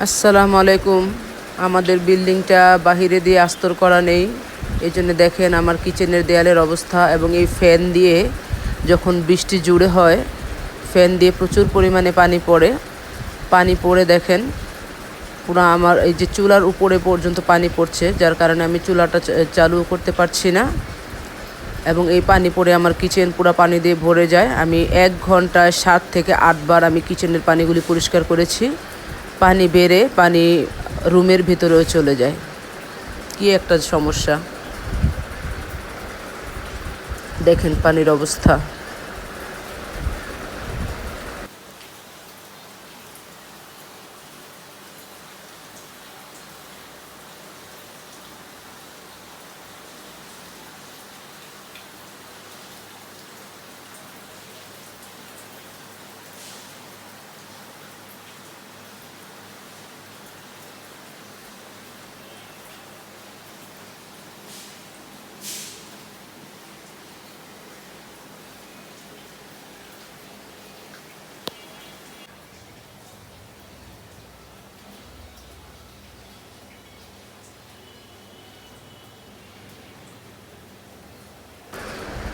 আসসালামু আলাইকুম। আমাদের বিল্ডিংটা বাহিরে দিয়ে আস্তর করা নেই। এই জন্য দেখেন আমার কিচেনের দেয়ালের অবস্থা এবং এই ফ্যান দিয়ে যখন বৃষ্টি জুড়ে হয়, ফ্যান দিয়ে প্রচুর পরিমাণে পানি পড়ে। পানি পড়ে দেখেন, পুরো আমার এই যে চুলার উপরে পর্যন্ত পানি পড়ছে, যার কারণে আমি চুলাটা চালু করতে পারছি না। এবং এই পানি পড়ে আমার কিচেন পুরো পানি দিয়ে ভরে যায়। আমি এক ঘন্টায় সাত থেকে আটবার আমি কিচেনের পানিগুলি পরিষ্কার করেছি। পানি বেড়ে পানি রুমের ভিতরেও চলে যায়। কি একটা সমস্যা। দেখেন পানির অবস্থা।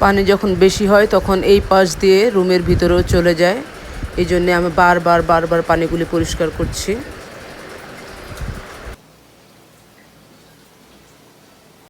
পানি যখন বেশি হয়, তখন এই পাশ দিয়ে রুমের ভিতরেও চলে যায়। এই জন্যে আমি বারবার বারবার পানিগুলি পরিষ্কার করছি।